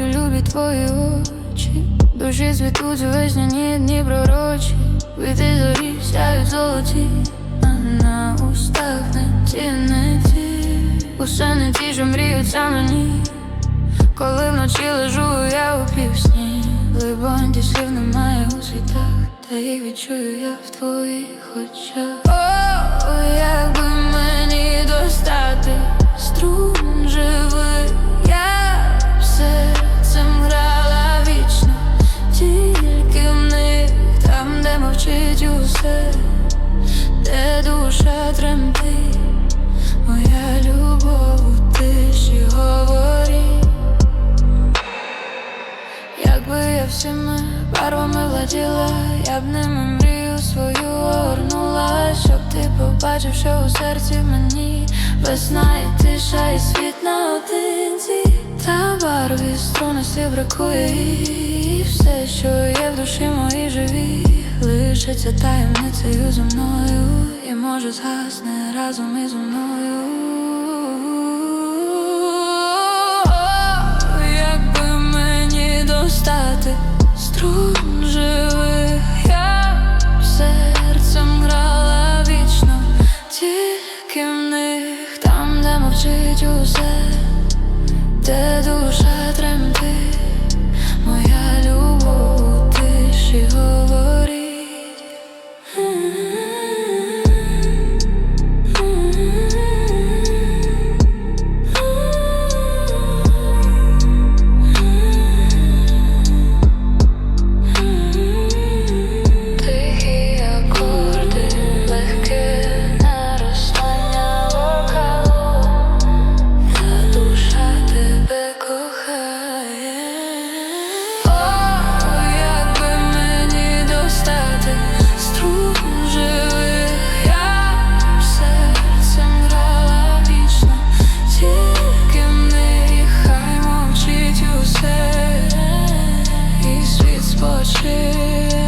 у любі твої очі. Душі світуть у весняні дні пророчі. Вийти зорі сяють золоті, а на устах не ті, не ті. Усе не ті, що мріються мені. Коли вночі лежу я у півсні Либонь ті немає у світах Та їх відчую я в твоїх очах О, якби мовчить усе Де душа тремтить. Моя любов у тиші говорить. Якби я всіми барвами владіла, я б ними мрію свою огорнула, щоб ти побачив, що у серці мені весна і тиша, і світ наодинці, та барві струнності бракує, і все, що є в душі моїй живі, Лишиться таємницею зо мною. І може згасне разом із мною. Якби мені достати струн живих серцем грала вічно, тільки них там, де мовчить усе, де душа тремтить. 过去